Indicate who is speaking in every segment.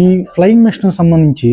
Speaker 1: ఈ flying machine సంబంధించి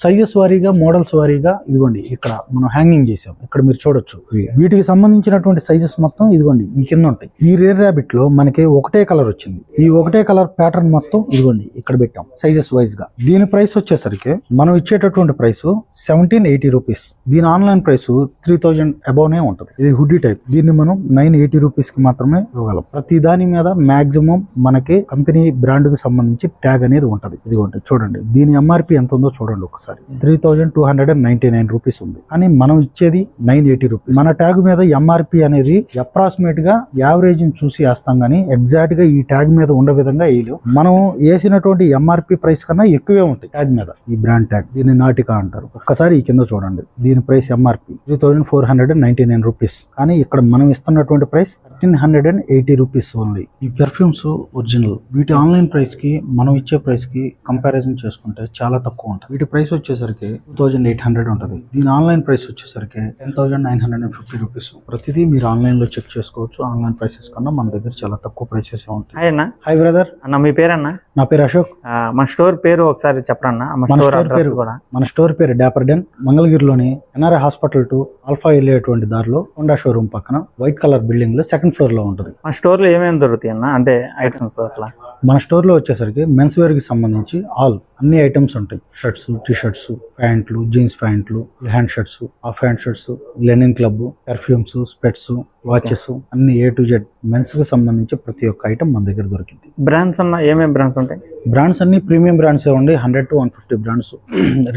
Speaker 1: sizes వారీగా మోడల్స్ వారీగా ఇదిగోండి ఇక్కడ మనం హ్యాంగింగ్ చేసాం ఇక్కడ మీరు చూడొచ్చు. వీటికి సంబంధించినటువంటి సైజెస్ మొత్తం ఇదిగోండి ఈ కింద ఉంటాయి. ఈ రేర్ ర్యాబిట్లో మనకి ఒకటే కలర్ వచ్చింది. ఈ ఒకటే కలర్ ప్యాటర్న్ మొత్తం ఇదిగోండి ఇక్కడ పెట్టాం సైజెస్ వైజ్గా. దీని ప్రైస్ వచ్చేసరికి మనం ఇచ్చేటటువంటి ప్రైస్ సెవెంటీన్ ఎయిటీ రూపీస్ దీని ఆన్లైన్ ప్రైస్ త్రీ థౌజండ్ అబౌనే ఉంటుంది. ఇది హుడ్డీ టైప్ దీన్ని మనం నైన్ ఎయిటీ రూపీస్కి మాత్రమే ఇవ్వగలం. ప్రతి దాని మీద మాక్సిమం మనకి కంపెనీ బ్రాండ్కి సంబంధించి ట్యాగ్ అనేది ఉంటుంది. ఇదిగోండి చూడండి. దీని ఎంఆర్పి ఎంత ఉందో చూడండి ఒకసారి. Three thousand two hundred and ninety nine rupees ఉంది. అని మనం ఇచ్చేది నైన్ ఎయిటీ రూపీస్ మన ట్యాగ్ మీద ఎంఆర్పి అనేది అప్రాక్సిమేట్గా యావరేజ్ చూసి వేస్తాం కానీ ఎగ్జాక్ట్గా ఈ ట్యాగ్ మీద ఉండే విధంగా వేయలేవు మనం వేసినటువంటి ఎంఆర్పి ప్రైస్ కన్నా ఎక్కువే ఉంటాయి ట్యాగ్ మీద. ఈ బ్రాండ్ ట్యాగ్ దీన్ని నాటికా అంటారు. ఒక్కసారి ఈ కింద చూడండి. దీని price MRP three thousand four hundred and ninety nine rupees కానీ ఇక్కడ మనం ఇస్తున్నటువంటి price thirteen hundred and eighty rupees only ఈ పెర్ఫ్యూమ్స్ ఒరిజినల్ వీటి ఆన్లైన్ ప్రైస్కి మనం ఇచ్చే ప్రైస్కి కంపారిజన్ చేసుకుంటే చాలా తక్కువ ఉంటుంది. వీటి ప్రైస్ వచ్చేసరికి టూ థౌజండ్ ఎయిట్ హండ్రెడ్ ఉంటుంది. దీని ఆన్లైన్ ప్రైస్ వచ్చేసరికి ten thousand nine hundred and fifty rupees ప్రతిదీ మీరు ఆన్లైన్లో చెక్ చేసుకోవచ్చు. ఆన్లైన్ ప్రైసెస్ కన్నా మన దగ్గర చాలా తక్కువ ప్రైసెస్ ఉంటాయి.
Speaker 2: అన్న.
Speaker 1: హాయ్ బ్రదర్
Speaker 2: అన్న మీ పేరన్న?
Speaker 1: నా పేరు అశోక్.
Speaker 2: మన స్టోర్ పేరు ఒకసారి చెప్పరన్న? మన స్టోర్
Speaker 1: పేరు
Speaker 2: కూడా.
Speaker 1: మన స్టోర్ పేరు డాపర్డెన్ మంగళగిరిలోని ఎన్ఆర్ఐ హాస్పిటల్ టు ఆల్ఫా వెళ్ళేటువంటి దారిలో హోండా షోరూమ్ పక్కన వైట్ కలర్ బిల్డింగ్లో సెకండ్ ఫ్లోర్లో ఉంటుంది.
Speaker 2: మన స్టోర్లో ఏమేమి దొరుకుతాయి అన్న? అంటే ఐటమ్స్ అట్లా.
Speaker 1: మన స్టోర్లో వచ్చేసరికి మెన్స్ వేర్కి సంబంధించి ఆల్ అన్ని ఐటమ్స్ ఉంటాయి. షర్ట్స్ టీ షర్ట్స్ ప్యాంట్లు జీన్స్ ప్యాంట్లు hand shirts half hand shirts linen club perfumes specs watches అన్ని ఏ టు జెడ్ మెన్స్కి సంబంధించి ప్రతి ఒక్క ఐటమ్ మన దగ్గర దొరికింది.
Speaker 2: బ్రాండ్స్ అన్న ఏమేమి బ్రాండ్స్ ఉంటాయి?
Speaker 1: బ్రాండ్స్ అన్ని ప్రీమియం బ్రాండ్స్ ఉండి hundred to one fifty brands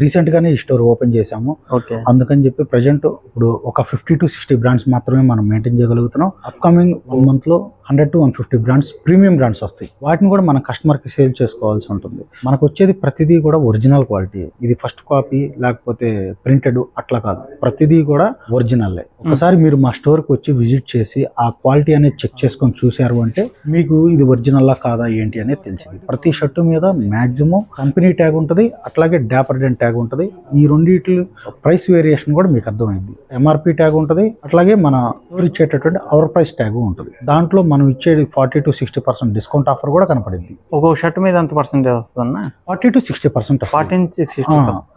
Speaker 1: recent గానే ఈ స్టోర్ ఓపెన్ చేశాము.
Speaker 2: ఓకే
Speaker 1: అందుకని చెప్పి ప్రజెంట్ ఇప్పుడు ఒక ఫిఫ్టీ టు సిక్స్టీ బ్రాండ్స్ మాత్రమే మనం మెయింటైన్ చేయగలుగుతున్నాం. అప్కమింగ్ వన్ మంత్లో hundred to one fifty brands premium brands వస్తాయి. వాటిని కూడా మన కస్టమర్కి సేల్ చేసుకోవాల్సి ఉంటుంది. మనకు వచ్చేది ప్రతిదీ కూడా ఒరిజినల్ క్వాలిటీ ఇది ఫస్ట్ కాపీ లేకపోతే ప్రింటెడ్ అట్లా కాదు. ప్రతిదీ కూడా ఒరిజినల్ ఒకసారి మీరు మా స్టోర్కి వచ్చి విజిట్ చేసి ఆ క్వాలిటీ అనేది చెక్ చేసుకొని చూసారు అంటే మీకు ఇది ఒరిజినల్ కాదా ఏంటి అనేది తెలిసింది. ప్రతి షర్టు మీద మాక్సిమం కంపెనీ ట్యాగ్ ఉంటుంది అట్లాగే డాపర్డెన్ ట్యాగ్ ఉంటుంది. ఈ రెండింటి ప్రైస్ వేరియేషన్ కూడా మీకు అర్థమైంది. ఎంఆర్పి ట్యాగ్ ఉంటుంది అట్లాగే మన ఇచ్చేటటువంటి అవర్ ప్రైస్ ట్యాగ్ ఉంటుంది. దాంట్లో మనం ఇచ్చేది forty to sixty percent discount offer కూడా కనపడింది.
Speaker 2: ఒక్కొక్క షర్ట్ మీద ఎంత పర్సెంటేజ్ వస్తుంది అన్న
Speaker 1: forty to sixty percent
Speaker 2: fourteen sixty.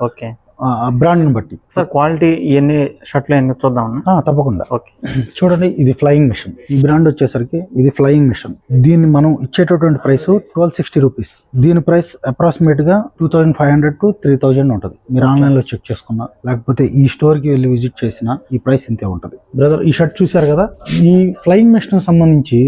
Speaker 2: Okay.
Speaker 1: బ్రాండ్ని బట్టి.
Speaker 2: సార్ క్వాలిటీ ఎన్ని షర్ట్లు ఎన్ని చూద్దాం
Speaker 1: తప్పకుండా.
Speaker 2: ఓకే.
Speaker 1: చూడండి ఇది ఫ్లయింగ్ మిషన్ ఈ బ్రాండ్ వచ్చేసరికి ఇది ఫ్లయింగ్ మిషన్ దీన్ని మనం ఇచ్చేటటువంటి ప్రైస్ ట్వెల్వ్ సిక్స్టీ రూపీస్ దీని ప్రైస్ అప్రాక్సిమేట్గా two thousand five hundred to three thousand ఉంటుంది. మీరు ఆన్లైన్లో చెక్ చేసుకున్నా లేకపోతే ఈ స్టోర్కి వెళ్ళి విజిట్ చేసినా ఈ ప్రైస్ ఇంతే ఉంటుంది. బ్రదర్ ఈ షర్ట్ చూశారు కదా? ఈ ఫ్లయింగ్ మిషన్ సంబంధించి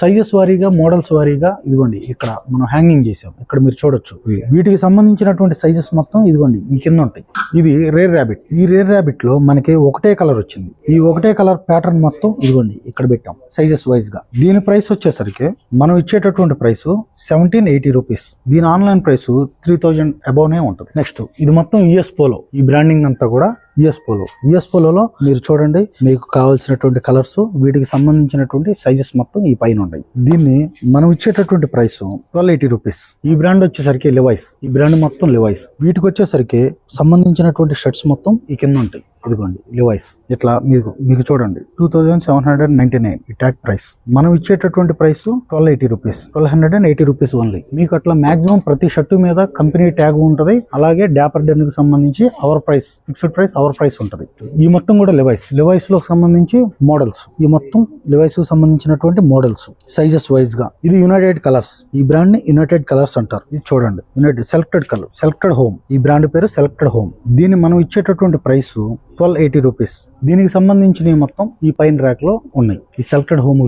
Speaker 1: సైజెస్ వారీగా మోడల్స్ వారీగా ఇదిగోండి ఇక్కడ మనం హ్యాంగింగ్ చేసాం ఇక్కడ మీరు చూడొచ్చు. వీటికి సంబంధించినటువంటి సైజెస్ మొత్తం ఇదిగోండి ఈ కింద ఉంటాయి. ఇది రేర్ ర్యాబిట్ ఈ రేర్ ర్యాబిట్లో మనకి ఒకటే కలర్ వచ్చింది. ఈ ఒకటే కలర్ ప్యాటర్న్ మొత్తం ఇదిగోండి ఇక్కడ పెట్టాం సైజెస్ వైజ్గా. దీని ప్రైస్ వచ్చేసరికి మనం ఇచ్చేటటువంటి ప్రైస్ సెవెంటీన్ ఎయిటీ రూపీస్ దీని ఆన్లైన్ ప్రైస్ త్రీ థౌజండ్ అబౌవ్నే ఉంటుంది. నెక్స్ట్ ఇది మొత్తం యుఎస్ పోలో ఈ బ్రాండింగ్ అంతా కూడా యుఎస్ పోలో. యుఎస్ పోలోలో మీరు చూడండి మీకు కావాల్సినటువంటి కలర్స్ వీటికి సంబంధించినటువంటి సైజెస్ మొత్తం ఈ పైన ఉన్నాయి. దీన్ని మనం ఇచ్చేటటువంటి ప్రైస్ ట్వెల్వ్ ఎయిటీ రూపీస్. ఈ బ్రాండ్ వచ్చేసరికి లివైస్ ఈ బ్రాండ్ మొత్తం లివైస్ వీటికి వచ్చేసరికి సంబంధించినటువంటి షర్ట్స్ మొత్తం ఈ కింద ఉంటాయి. ఇదిగోండి లివైస్ ఇట్లా మీకు మీకు చూడండి two thousand seven hundred ninety nine ఈ ట్యాగ్ ప్రైస్ మనం ఇచ్చేటటువంటి price twelve eighty rupees twelve hundred and eighty rupees only మీకు అట్లా మాక్సిమం ప్రతి షర్టు మీద కంపెనీ ట్యాగ్ ఉంటుంది. అలాగే డాపర్ డెన్కి సంబంధించి our price fixed price our price ఉంటుంది. ఈ మొత్తం కూడా లివైస్ లివైస్లో సంబంధించి మోడల్స్ ఈ మొత్తం లివైస్ సంబంధించినటువంటి మోడల్స్ సైజెస్ వైజ్గా. ఇది యునైటెడ్ కలర్స్ ఈ బ్రాండ్ని యునైటెడ్ కలర్స్ అంటారు. ఇది చూడండి. United Selected colour Selected Homme ఈ బ్రాండ్ పేరు సెలెక్టెడ్ హోమ్ దీన్ని మనం ఇచ్చేటటువంటి ప్రైస్ ట్వెల్వ్ ఎయిటీ రూపీస్ దీనికి సంబంధించినవి మొత్తం ఈ పైన ర్యాక్లో ఉన్నాయి. ఈ సెలెక్టెడ్ హోమ్కి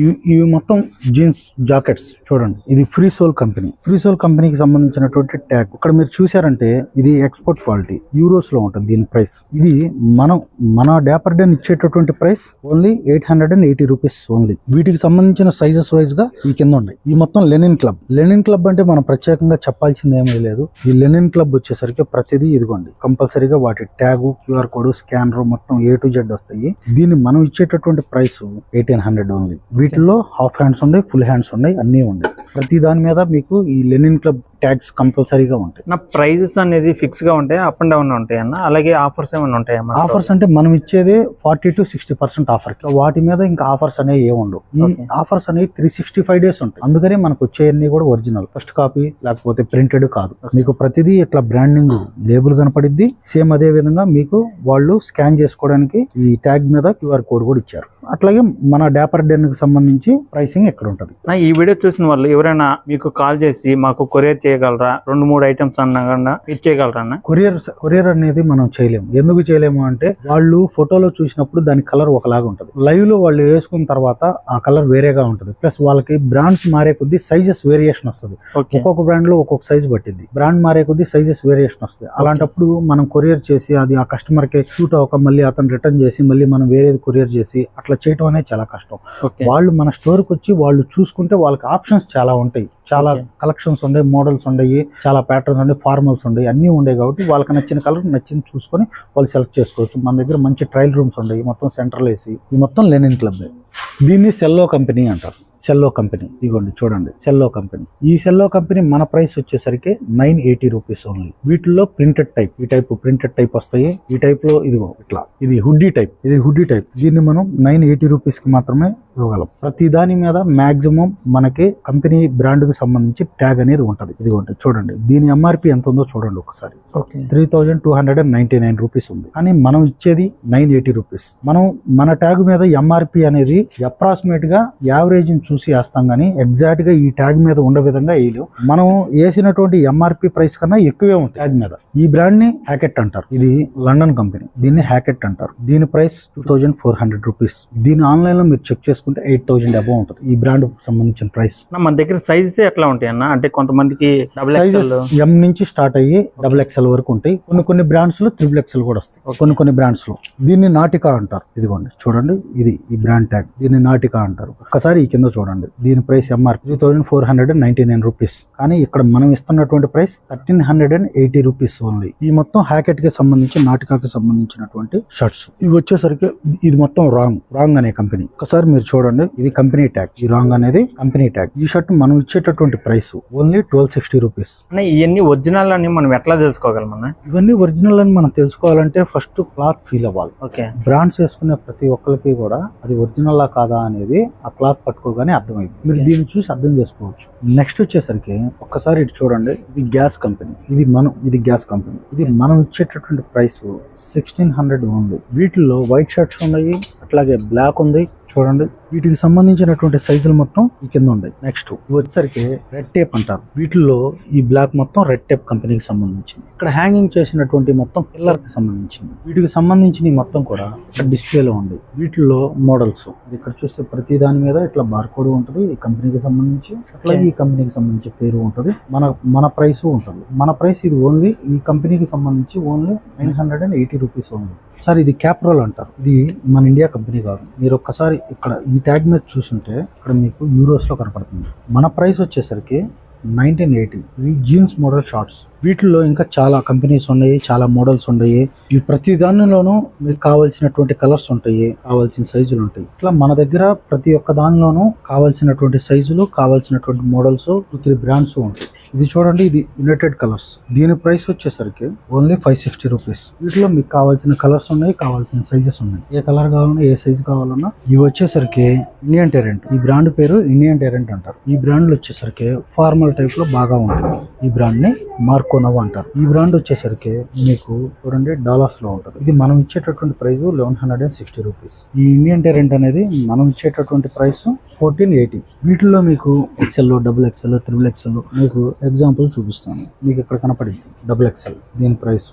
Speaker 1: ఇవి ఇవి మొత్తం జీన్స్ జాకెట్స్ చూడండి. ఇది Free Soul company Free Soul కంపెనీకి సంబంధించినటువంటి ట్యాగ్ ఇక్కడ మీరు చూసారంటే ఇది ఎక్స్పోర్ట్ క్వాలిటీ యూరోస్లో ఉంటుంది దీని ప్రైస్ ఇది మనం మన డాపర్ డెన్ ఇచ్చేటటువంటి price only eight hundred and eighty rupees only వీటికి సంబంధించిన సైజెస్ వైజ్గా ఈ కింద ఉన్నాయి. ఈ మొత్తం లెనిన్ క్లబ్ లెనిన్ క్లబ్ అంటే మనం ప్రత్యేకంగా చెప్పాల్సింది ఏమీ లేదు. ఈ లెనిన్ క్లబ్ వచ్చేసరికి ప్రతిదీ ఇదిగోండి. కంపల్సరీగా వాటి ట్యాగు క్యూఆర్ కోడ్ స్కానర్ మొత్తం మొత్తం ఏ టు జెడ్ వస్తాయి. దీన్ని మనం ఇచ్చేటటువంటి ప్రైస్ ఎయిటీన్ హండ్రెడ్ ఓన్లీ వీటిలో హాఫ్ హ్యాండ్స్ ఉన్నాయి ఫుల్ హ్యాండ్స్ ఉన్నాయి అన్నీ ఉన్నాయి. ప్రతి దాని మీద మీకు ఈ లెనిన్ క్లబ్ ట్యాగ్స్ కంపల్సరీగా ఉంటాయి.
Speaker 2: నా ప్రైజెస్ అనేది ఫిక్స్గా ఉంటాయి అప్ అండ్ డౌన్ ఉంటాయి అన్న? అలాగే ఆఫర్స్ ఏమైనా ఉంటాయా
Speaker 1: ఆఫర్స్ అంటే మనం ఇచ్చేదే forty to sixty percent offer వాటి మీద ఇంకా ఆఫర్స్ అనేవి ఏమి ఉండవు. ఈ. ఆఫర్స్ అనేవి త్రీ సిక్స్టీ ఫైవ్ డేస్ ఉంటాయి. అందుకనే మనకు వచ్చేవన్నీ కూడా ఒరిజినల్ ఫస్ట్ కాపీ లేకపోతే ప్రింటెడ్ కాదు. మీకు ప్రతిదీ ఇట్లా బ్రాండింగ్ లేబుల్ కనపడిద్ది. సేమ్ అదే విధంగా మీకు వాళ్ళు స్కాన్ తీసుకోవడానికి ఈ ట్యాగ్ మీద క్యూఆర్ కోడ్ కూడా ఇచ్చారు. అట్లాగే మన డాపర్ డెన్కి సంబంధించి ప్రైసింగ్ ఎక్కడ ఉంటుంది?
Speaker 2: నా ఈ వీడియో చూసిన వాళ్ళు ఎవరైనా మీకు కాల్ చేసి మాకు కొరియర్ చేయగలరా? రెండు మూడు ఐటమ్స్ అన్నా ఇచ్చేయగలరా అన్న?
Speaker 1: కొరియర్ కొరియర్ అనేది మనం చేయలేము. ఎందుకు చేయలేము అంటే వాళ్ళు ఫోటోలో చూసినప్పుడు దాని కలర్ ఒకలాగా ఉంటుంది. లైవ్లో వాళ్ళు వేసుకున్న తర్వాత ఆ కలర్ వేరేగా ఉంటుంది. ప్లస్ వాళ్ళకి బ్రాండ్స్ మారే కొద్దీ సైజెస్ వేరియేషన్ వస్తుంది. ఒక్కొక్క బ్రాండ్లో ఒక్కొక్క సైజ్ పట్టింది బ్రాండ్ మారే కొద్దీ సైజెస్ వేరియేషన్ వస్తుంది. అలాంటప్పుడు మనం కొరియర్ చేసి అది ఆ కస్టమర్కి షూట్ అవ్వక మళ్ళీ అతను రిటర్న్ చేసి మళ్ళీ మనం వేరేది కొరియర్ చేసి అట్లా చేయటం అనేది చాలా కష్టం. వాళ్ళు మన స్టోర్కి వచ్చి వాళ్ళు చూసుకుంటే వాళ్ళకి ఆప్షన్స్ చాలా ఉంటాయి. చాలా. కలెక్షన్స్ ఉన్నాయి మోడల్స్ ఉన్నాయి చాలా ప్యాటర్న్స్ ఉన్నాయి ఫార్మల్స్ ఉన్నాయి అన్నీ ఉన్నాయి కాబట్టి వాళ్ళకి నచ్చిన కలర్ నచ్చింది చూసుకొని వాళ్ళు సెలెక్ట్ చేసుకోవచ్చు. మన దగ్గర మంచి ట్రయల్ రూమ్స్ ఉన్నాయి మొత్తం సెంట్రల్ ఏసీ ఈ మొత్తం లెనిన్ క్లబ్ దీన్ని సెల్లో కంపెనీ అంటారు. సెల్లో కంపెనీ ఇదిగోండి చూడండి. సెల్లో కంపెనీ ఈ సెల్లో కంపెనీ మన ప్రైస్ వచ్చేసరికి నైన్ ఎయిటీ రూపీస్ ఓన్లీ వీటిల్లో ప్రింటెడ్ టైప్ ఈ టైప్ ప్రింటెడ్ టైప్ వస్తాయి. ఈ టైప్లో ఇదిగో ఇట్లా. ఇది హుడ్డీ టైప్ ఇది హుడ్డీ టైప్ దీన్ని మనం నైన్ ఎయిటీ రూపీస్కి మాత్రమే ఇవ్వగలం. ప్రతి దాని మీద మాక్సిమం మనకి కంపెనీ బ్రాండ్కి సంబంధించి ట్యాగ్ అనేది ఉంటది. ఇదిగోండి చూడండి. దీని ఎంఆర్పి ఎంత ఉందో చూడండి ఒకసారి.
Speaker 2: Okay.
Speaker 1: Three thousand two hundred and ninety nine rupees ఉంది. కానీ మనం ఇచ్చేది నైన్ ఎయిటీ రూపీస్ మనం మన ట్యాగ్ మీద ఎంఆర్పి అనేది అప్రాక్సిమేట్గా యావరేజ్ చూసి వేస్తాం కానీ ఎగ్జాక్ట్గా ఈ ట్యాగ్ మీద ఉండే విధంగా వేయలేం మనం వేసినటువంటి ఎంఆర్పి ప్రైస్ కన్నా ఎక్కువే ఉంటుంది ట్యాగ్ మీద. ఈ బ్రాండ్ని హ్యాకెట్ అంటారు. ఇది లండన్ కంపెనీ దీన్ని హ్యాకెట్ అంటారు. దీని price two thousand four hundred rupees దీని ఆన్లైన్లో మీరు చెక్ చేసుకుంటే ఎయిట్ థౌజండ్ అబౌవ్ ఉంటుంది. ఈ బ్రాండ్ సంబంధించిన ప్రైస్
Speaker 2: మన దగ్గర సైజెస్ ఎట్లా ఉంటాయి అన్న? అంటే కొంతమందికి డబుల్
Speaker 1: సైజెస్ ఎం నుంచి స్టార్ట్ అయ్యి డబుల్ ఎక్స్ఎల్ వరకు ఉంటాయి. కొన్ని కొన్ని బ్రాండ్స్లో త్రిబుల్ ఎక్స్ఎల్ కూడా వస్తాయి. కొన్ని కొన్ని బ్రాండ్స్లో. దీన్ని నాటికా అంటారు. ఇదిగోండి చూడండి. ఇది ఈ బ్రాండ్ ట్యాగ్ దీన్ని నాటికా అంటారు. ఒక్కసారి ఈ కింద చూడండి. దీని price MR three thousand four hundred and ninety nine rupees కానీ ఇక్కడ మనం ఇస్తున్నటువంటి price thirteen hundred and eighty rupees only ఈ మొత్తం హ్యాకెట్కి సంబంధించి నాటికాకి సంబంధించినటువంటి షర్ట్స్. ఇవి వచ్చేసరికి ఇది మొత్తం రాంగ్ రాంగ్ అనే కంపెనీ. ఒకసారి మీరు చూడండి ఇది కంపెనీ ట్యాగ్. ఈ రాంగ్ అనేది కంపెనీ ట్యాగ్. ఈ షర్ట్ మనం ఇచ్చేటటువంటి price only twelve sixty rupees
Speaker 2: ఇవన్నీ ఒరిజినల్ అని మనం ఎట్లా తెలుసుకోగలం
Speaker 1: ఇవన్నీ ఒరిజినల్ అని మనం తెలుసుకోవాలంటే ఫస్ట్ క్లాత్ ఫీల్ అవ్వాలి.
Speaker 2: ఓకే.
Speaker 1: బ్రాండ్స్ వేసుకునే ప్రతి ఒక్కరికి కూడా అది ఒరిజినల్ కాదా అనేది ఆ క్లాత్ పట్టుకోగానే అర్థమైంది. మీరు దీన్ని చూసి అర్థం చేసుకోవచ్చు. నెక్స్ట్ వచ్చేసరికి ఒక్కసారి ఇటు చూడండి. ఇది గ్యాస్ కంపెనీ ఇది మనం ఇది గ్యాస్ కంపెనీ ఇది మనం ఇచ్చేటటువంటి ప్రైస్ సిక్స్టీన్ హండ్రెడ్ ఉంది వీటిల్లో వైట్ షర్ట్స్ ఉన్నాయి అట్లాగే బ్లాక్ ఉంది చూడండి. వీటికి సంబంధించినటువంటి సైజులు మొత్తం ఈ కింద ఉన్నాయి. నెక్స్ట్ ఇవి వచ్చేసరికి రెడ్ టేప్ అంటారు. వీటిల్లో ఈ బ్లాక్ మొత్తం రెడ్ టేప్ కంపెనీకి సంబంధించింది. ఇక్కడ హ్యాంగింగ్ చేసినటువంటి మొత్తం పిల్లర్కి సంబంధించింది. వీటికి సంబంధించిన మొత్తం కూడా డిస్ప్లేలో ఉంది. వీటిల్లో మోడల్స్ ఇక్కడ చూస్తే ప్రతి దాని మీద ఇట్లా బార్ కోడ్ ఉంటుంది. ఈ కంపెనీకి సంబంధించి అట్లాగే ఈ కంపెనీకి సంబంధించి పేరు ఉంటుంది. మన మన ప్రైస్ ఉంటుంది. మన ప్రైస్ ఇది ఓన్లీ ఈ కంపెనీకి సంబంధించి only nine hundred and eighty rupees only sir ఇది క్యాప్రోల్ అంటారు. ఇది మన ఇండియా కంపెనీ కాదు. మీరు ఒక్కసారి ఇక్కడ ఈ ట్యాగ్ మీద చూసుంటే ఇక్కడ మీకు యూరోస్లో కనపడుతుంది. మన ప్రైస్ వచ్చేసరికి నైన్టీన్ ఎయిటీ. ఇవి జీన్స్ మోడల్ షార్ట్స్. వీటిల్లో ఇంకా చాలా కంపెనీస్ ఉన్నాయి చాలా మోడల్స్ ఉన్నాయి. ఇవి ప్రతి దానిలోనూ మీకు కావాల్సినటువంటి కలర్స్ ఉంటాయి కావాల్సిన సైజులు ఉంటాయి. ఇట్లా మన దగ్గర ప్రతి ఒక్క దానిలోనూ కావాల్సినటువంటి సైజులు కావాల్సినటువంటి మోడల్స్ త్రీ బ్రాండ్స్ ఉంటాయి. ఇది చూడండి ఇది యునైటెడ్ కలర్స్ దీని ప్రైస్ వచ్చేసరికి ఓన్లీ ఫైవ్ సిక్స్టీ రూపీస్ వీటిలో మీకు కావాల్సిన కలర్స్ ఉన్నాయి కావాల్సిన సైజెస్ ఉన్నాయి. ఏ కలర్ కావాలన్నా ఏ సైజ్ కావాలన్నా ఇవి వచ్చేసరికి ఇండియన్ టెరెంట్ ఈ బ్రాండ్ పేరు ఇండియన్ టెరెంట్ అంటారు. ఈ బ్రాండ్లు వచ్చేసరికి ఫార్మల్ టైప్లో బాగా ఉంటుంది ఈ బ్రాండ్ని మార్కోనవ్ అంటారు. ఈ బ్రాండ్ వచ్చేసరికి మీకు చూడండి డాలర్స్లో ఉంటుంది. ఇది మనం ఇచ్చేటటువంటి price eleven hundred and sixty rupees ఈ ఇండియన్ టెరెంట్ అనేది మనం ఇచ్చేటటువంటి ప్రైస్ ఫోర్టీన్ ఎయిటీ వీటిలో మీకు XL double XL triple XL మీకు ఎగ్జాంపుల్ చూపిస్తాను. మీకు ఇక్కడ కనపడింది. డబుల్ ఎక్సెల్ దీని ప్రైస్.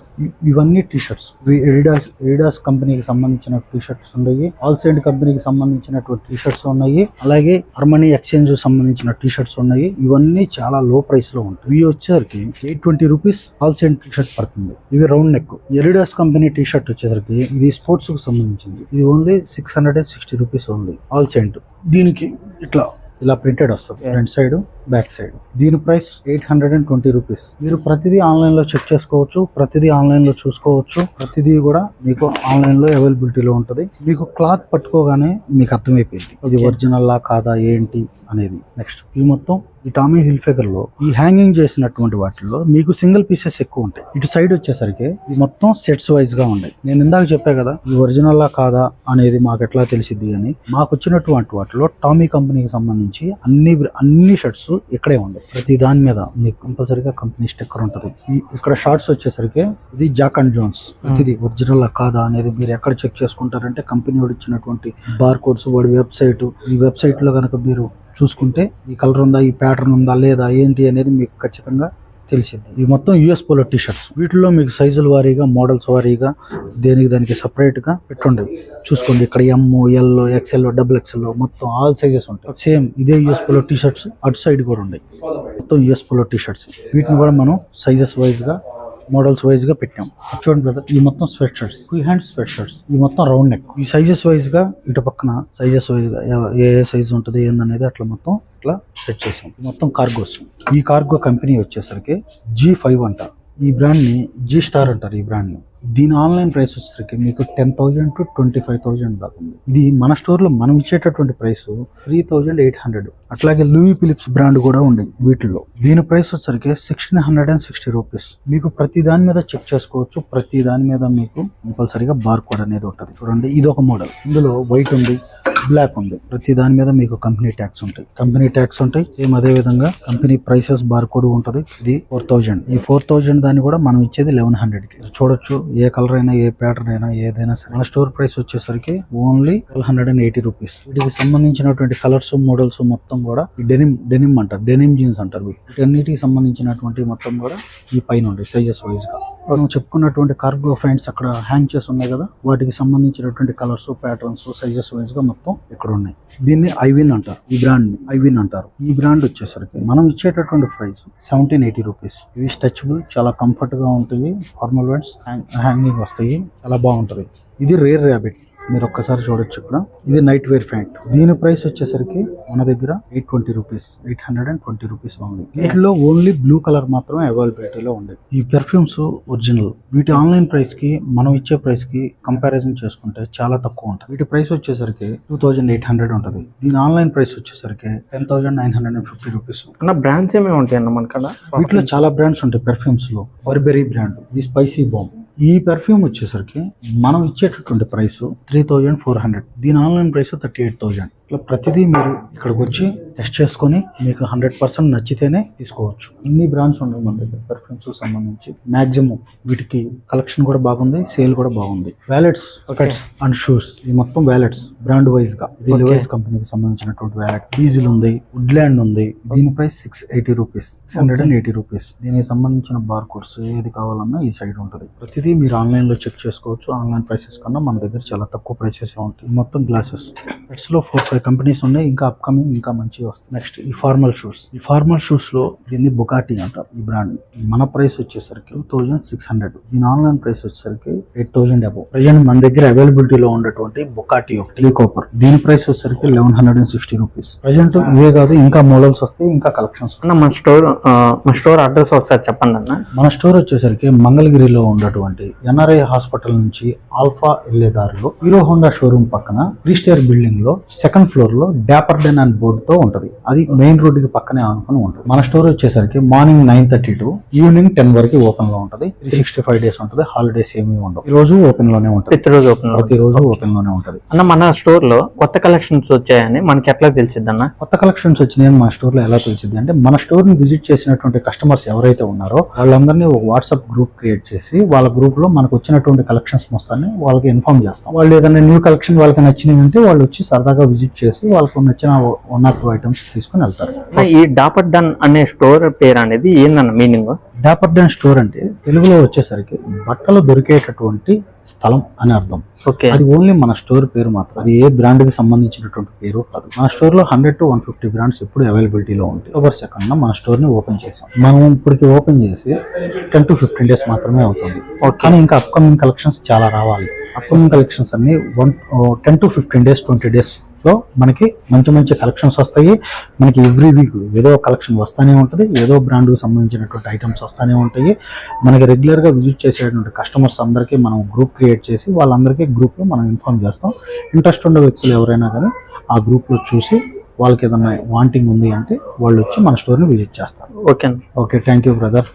Speaker 1: ఇవన్నీ టీ షర్ట్స్ ఎడిడాస్ ఎడిడాస్ కంపెనీకి సంబంధించిన టీ షర్ట్స్ ఉన్నాయి. ఆల్ సైడ్ కంపెనీకి సంబంధించినటువంటి టీ షర్ట్స్ ఉన్నాయి. అలాగే అర్మనీ ఎక్స్చేంజ్ సంబంధించిన టీ షర్ట్స్ ఉన్నాయి. ఇవన్నీ చాలా లో ప్రైస్లో ఉంటాయి. ఇవి వచ్చేసరికి eight twenty rupees Alcis T shirt పడుతుంది. ఇవి round neck Adidas company T shirt వచ్చేసరికి ఇది స్పోర్ట్స్కు సంబంధించింది. ఇది only six hundred and sixty rupees only all దీనికి ఇట్లా ఇలా ప్రింటెడ్ వస్తుంది. ఫ్రంట్ సైడ్ బ్యాక్ సైడ్ దీని price eight hundred and twenty rupees మీరు ప్రతిదీ ఆన్లైన్లో చెక్ చేసుకోవచ్చు ప్రతిదీ ఆన్లైన్లో చూసుకోవచ్చు ప్రతిదీ కూడా మీకు ఆన్లైన్లో అవైలబిలిటీలో ఉంటుంది. మీకు క్లాత్ పట్టుకోగానే మీకు అర్థమైపోయింది. ఇది
Speaker 2: Okay.
Speaker 1: ఒరిజినల్ లా కాదా ఏంటి అనేది. నెక్స్ట్ ఈ మొత్తం ఈ టామీ హిల్ఫిగర్లో ఈ హ్యాంగింగ్ చేసినటువంటి వాటిల్లో మీకు సింగిల్ పీసెస్ ఎక్కువ ఉంటాయి. ఇటు సైడ్ వచ్చేసరికి ఈ మొత్తం సెట్స్ వైజ్గా ఉన్నాయి. నేను ఇందాక చెప్పా కదా ఈ ఒరిజినల్ లా కాదా అనేది మాకు ఎట్లా తెలిసిద్ది అని. మాకు వచ్చినటువంటి వాటిలో టామీ కంపెనీకి సంబంధించి అన్ని అన్ని షర్ట్స్ ఇక్కడే ఉన్నాయి ప్రతి దాని మీద మీకు కంపల్సరీగా కంపెనీ స్టిక్కర్ ఉంటుంది. ఇక్కడ షార్ట్స్ వచ్చేసరికి ఇది జాక్ అండ్ జోన్స్. ఇది ఒరిజినల్ కాదా అనేది మీరు ఎక్కడ చెక్ చేసుకుంటారంటే కంపెనీ వాడు ఇచ్చినటువంటి బార్ కోడ్స్ వాడి వెబ్సైట్. ఈ వెబ్సైట్లో కనుక మీరు చూసుకుంటే ఈ కలర్ ఉందా ఈ ప్యాటర్న్ ఉందా లేదా ఏంటి అనేది మీకు ఖచ్చితంగా తెలిసింది ఇవి మొత్తం యుఎస్ పోలో టీషర్ట్స్ వీటిలో మీకు సైజుల వారీగా మోడల్స్ వారీగా దేనికి దానికి సపరేట్గా గా పెట్టుండే చూసుకోండి ఇక్కడ M L XL double XL మొత్తం ఆల్ సైజెస్ ఉంటాయి. సేమ్ ఇదే యుఎస్ పోలో టీషర్ట్స్ అటు సైడ్ కూడా ఉన్నాయి. మొత్తం యుఎస్ పోలో టీషర్ట్స్ వీటిని కూడా మనం సైజెస్ వైజ్గా మోడల్స్ వైజ్గా పెట్టాం. చూడండి బ్రదర్ ఈ మొత్తం sweat shirts free hand sweat shirts ఈ మొత్తం రౌండ్ నెక్ ఈ సైజెస్ వైజ్గా ఇటు పక్కన సైజెస్ వైజ్గా ఏ- ఏ సైజ్ ఉంటుంది ఏందనేది అట్లా మొత్తం ఇట్లా సెట్ చేసాం. మొత్తం కార్గోస్ ఈ కార్గో కంపెనీ వచ్చేసరికి జీ ఫైవ్ అంట. ఈ బ్రాండ్ని జీ స్టార్ అంటారు ఈ బ్రాండ్ని దీని ఆన్లైన్ ప్రైస్ వచ్చేసరికి మీకు ten thousand to twenty five thousand దాకా ఉంది. ఇది మన స్టోర్లో మనం ఇచ్చేటటువంటి price three thousand eight hundred అట్లాగే లూయి ఫిలిప్స్ బ్రాండ్ కూడా ఉంది వీటిల్లో. దీని ప్రైస్ వచ్చేసరికి sixteen hundred and sixty rupees మీకు ప్రతి దాని మీద చెక్ చేసుకోవచ్చు. ప్రతి దాని మీద మీకు కంపల్సరిగా బార్ కోడ్ అనేది ఉంటుంది. చూడండి ఇది ఒక మోడల్ ఇందులో వైట్ ఉంది. బ్లాక్ ఉంది. ప్రతి దాని మీద మీకు కంపెనీ ట్యాక్స్ ఉంటాయి. కంపెనీ ట్యాక్స్ ఉంటాయి. సేమ్ అదే విధంగా కంపెనీ ప్రైసెస్ బార్ కోడ్ ఉంటుంది. ఇది ఫోర్ థౌజండ్. ఈ ఫోర్ థౌజండ్ దాన్ని కూడా మనం ఇచ్చేది లెవెన్ హండ్రెడ్కి. చూడొచ్చు ఏ కలర్ అయినా ఏ ప్యాటర్న్ అయినా ఏదైనా సరే. మన స్టోర్ ప్రైస్ వచ్చేసరికి only twelve hundred and eighty rupees. వీటికి సంబంధించినటువంటి కలర్స్ మోడల్స్ మొత్తం కూడా ఈ డెనిమ్ డెనిమ్ అంటారు. డెనిమ్ జీన్స్ అంటారు వీటి వీటన్నిటికి సంబంధించినటువంటి మొత్తం కూడా ఈ పైన ఉంటాయి సైజెస్ వైజ్గా మనం చెప్పుకున్నటువంటి కార్గో ఫ్యాంట్స్ అక్కడ హ్యాంగ్ చేసి ఉన్నాయి కదా వాటికి సంబంధించినటువంటి కలర్స్ ప్యాటర్న్స్ సైజెస్ వైజ్గా మొత్తం ఇక్కడ ఉన్నాయి. దీన్ని ఐవిన్ అంటారు ఈ బ్రాండ్ని ఐవిన్ అంటారు. ఈ బ్రాండ్ వచ్చేసరికి మనం ఇచ్చేటటువంటి ప్రైస్ సెవెంటీన్ ఎయిటీ రూపీస్ ఇవి స్ట్రెచబుల్ చాలా కంఫర్ట్గా ఉంటుంది ఫార్మల్ వేర్స్ హ్యాంగింగ్ వస్తాయి చాలా బాగుంటది. ఇది రేర్ ర్యాబిట్ మీరు ఒక్కసారి చూడొచ్చు ఇక్కడ. ఇది నైట్ వేర్ ప్యాంట్ దీని ప్రైస్ వచ్చేసరికి మన దగ్గర eight twenty rupees eight hundred and twenty rupees ఉంది వీటిలో ఓన్లీ బ్లూ కలర్ మాత్రమే అవైలబిలిటీలో ఉంది. ఈ పెర్ఫ్యూమ్స్ ఒరిజినల్ వీటి ఆన్లైన్ ప్రైస్కి మనం ఇచ్చే ప్రైస్కి కంపారిజన్ చేసుకుంటే చాలా తక్కువ ఉంటుంది. వీటి ప్రైస్ వచ్చేసరికి టూ థౌజండ్ ఎయిట్ హండ్రెడ్ ఉంటుంది. దీని ఆన్లైన్ ప్రైస్ వచ్చేసరికి ten thousand nine hundred and fifty rupees
Speaker 2: అన్న బ్రాండ్స్ ఏమేమి ఉంటాయి అన్న మనకడ
Speaker 1: వీటిలో చాలా బ్రాండ్స్ ఉంటాయి పెర్ఫ్యూమ్స్లో. బర్బెరీ బ్రాండ్ ఇది స్పైసీ బాంబ్ ఈ పెర్ఫ్యూమ్ వచ్చేసరికి మనం ఇచ్చేటటువంటి price three thousand four hundred దీని online price thirty eight thousand ఇట్లా ప్రతిదీ మీరు ఇక్కడికి వచ్చి టెస్ట్ చేసుకొని మీకు హండ్రెడ్ పర్సెంట్ నచ్చితేనే తీసుకోవచ్చు. అన్ని బ్రాండ్స్ ఉన్నాయి మన దగ్గర. పెర్ఫ్యూమ్స్ సంబంధించి మాక్సిమం వీటికి కలెక్షన్ కూడా బాగుంది సేల్ కూడా బాగుంది. వ్యాలెట్స్ పెట్స్ అండ్ షూస్ ఈ మొత్తం వ్యాలెట్స్ బ్రాండ్ వైజ్గా ఇది. లివైస్ కంపెనీకి సంబంధించినటువంటి వ్యాలెట్ డీజిల్ ఉంది వుడ్లాండ్ ఉంది. దీని price six eighty rupees six hundred and eighty rupees దీనికి సంబంధించిన బార్ కోడ్స్ ఏది కావాలన్నా ఈ సైడ్ ఉంటుంది. ప్రతిదీ మీరు ఆన్లైన్లో చెక్ చేసుకోవచ్చు. ఆన్లైన్ ప్రైసెస్ కన్నా మన దగ్గర చాలా తక్కువ ప్రైసెస్ ఉంటాయి. మొత్తం గ్లాసెస్లో ఫోర్ ఫైవ్ కంపెనీస్ ఉన్నాయి ఇంకా అప్కమింగ్ ఇంకా మంచిగా వస్తాయి నెక్స్ట్ ఈ ఫార్మల్ షూస్ ఈ ఫార్మల్ షూస్లో దీన్ని బొకాటి అంటారు ఈ బ్రాండ్ మన ప్రైస్ వచ్చేసరికి టూ థౌజండ్ సిక్స్ హండ్రెడ్ దీని ఆన్లైన్ ప్రైస్ వచ్చేసరికి ఎయిట్ థౌసండ్ అబౌవ్ ప్రజెంట్ మన దగ్గర అవైలబిలిటీలో ఉన్నటువంటి బొకాటి ఒకటి కాపర్ దీని ప్రైస్ వచ్చేసరికి eleven hundred and sixty rupees present ఇవే కాదు ఇంకా మోడల్స్ వస్తాయి ఇంకా కలెక్షన్స్
Speaker 2: అన్న మన స్టోర్ మన స్టోర్ అడ్రస్ ఒకసారి చెప్పండి అన్న.
Speaker 1: మన స్టోర్ వచ్చేసరికి మంగళగిరిలో ఉన్నటువంటి ఎన్ఆర్ఐ హాస్పిటల్ నుంచి ఆల్ఫా వెళ్ళే దారిలో హీరో హోండా షోరూమ్ పక్కన త్రీ స్టేర్ బిల్డింగ్లో సెకండ్ ఫ్లోర్లో డాపర్ డెన్ అండ్ బోర్డు తో ఉంటది. అది మెయిన్ రోడ్కి పక్కనే ఆనుకుని ఉంటుంది. మన స్టోర్ వచ్చేసరికి morning nine thirty to evening ten వరకు ఓపెన్లో ఉంటది. త్రీ సిక్స్టీ ఫైవ్ డేస్ ఉంటుంది. హాలిడేస్ ఏమీ ఉండవు. ఈ రోజు ఓపెన్లోనే ఉంటుంది.
Speaker 2: ప్రతిరోజు ఓపెన్
Speaker 1: ప్రతి రోజు ఓపెన్లోనే ఉంటది.
Speaker 2: అన్న మన స్టోర్లో కొత్త కలెక్షన్స్ వచ్చాయని మనకి ఎట్లా తెలిసింది అన్న
Speaker 1: కొత్త కలెక్షన్స్ వచ్చినాయని మన స్టోర్లో ఎలా తెలిసింది అంటే మన స్టోర్ని విజిట్ చేసినటువంటి కస్టమర్స్ ఎవరైతే ఉన్నారో వాళ్ళందరినీ ఒక వాట్సాప్ గ్రూప్ క్రియేట్ చేసి వాళ్ళ గ్రూప్లో మనకు వచ్చినటువంటి కలెక్షన్స్ మొత్తాన్ని వాళ్ళకి ఇన్ఫార్మ్ చేస్తాం. వాళ్ళు ఏదైనా న్యూ కలెక్షన్ వాళ్ళకి నచ్చినవి ఉంటే వాళ్ళు వచ్చి సరదాగా విజిట్ చేసి వాళ్ళకు నచ్చిన వన్ ఆర్ టూ ఐటమ్స్ తీసుకుని వెళ్తారు.
Speaker 2: ఈ డాపర్ డన్ అనే స్టోర్ పేరు అనేది ఏందన్న మీనింగ్
Speaker 1: డాపర్ డాన్ స్టోర్ అంటే తెలుగులో వచ్చేసరికి బట్టలు దొరికేటటువంటి స్థలం అని అర్థం.
Speaker 2: ఓకే.
Speaker 1: అది ఓన్లీ మన స్టోర్ పేరు మాత్రం. అది ఏ బ్రాండ్కి సంబంధించినటువంటి పేరు కాదు. మన స్టోర్లో hundred to one fifty brands ఎప్పుడు అవైలబిలిటీలో ఉంటాయి. అక్టోబర్ సెకండ్ మన స్టోర్ని ఓపెన్ చేసాం. మనం ఇప్పటికి ఓపెన్ చేసి టెన్ టు ఫిఫ్టీన్ డేస్ మాత్రమే అవుతుంది. కానీ ఇంకా అప్కమింగ్ కలెక్షన్స్ చాలా రావాలి. అప్కమింగ్ కలెక్షన్స్ అన్ని one ten to fifteen days twenty days లో మనకి మంచి మంచి కలెక్షన్స్ వస్తాయి. మనకి ఎవ్రీ వీక్ ఏదో కలెక్షన్ వస్తూనే ఉంటుంది. ఏదో బ్రాండ్కి సంబంధించినటువంటి ఐటమ్స్ వస్తూనే ఉంటాయి. మనకి రెగ్యులర్గా విజిట్ చేసేటువంటి కస్టమర్స్ అందరికీ మనం గ్రూప్ క్రియేట్ చేసి వాళ్ళందరికీ గ్రూప్లో మనం ఇన్ఫామ్ చేస్తాం. ఇంట్రెస్ట్ ఉన్న వ్యక్తులు ఎవరైనా కానీ ఆ గ్రూప్లో చూసి వాళ్ళకి ఏదైనా వాంటింగ్ ఉంది అంటే వాళ్ళు వచ్చి మన స్టోర్ని విజిట్ చేస్తారు.
Speaker 2: Okay
Speaker 1: okay thank you brother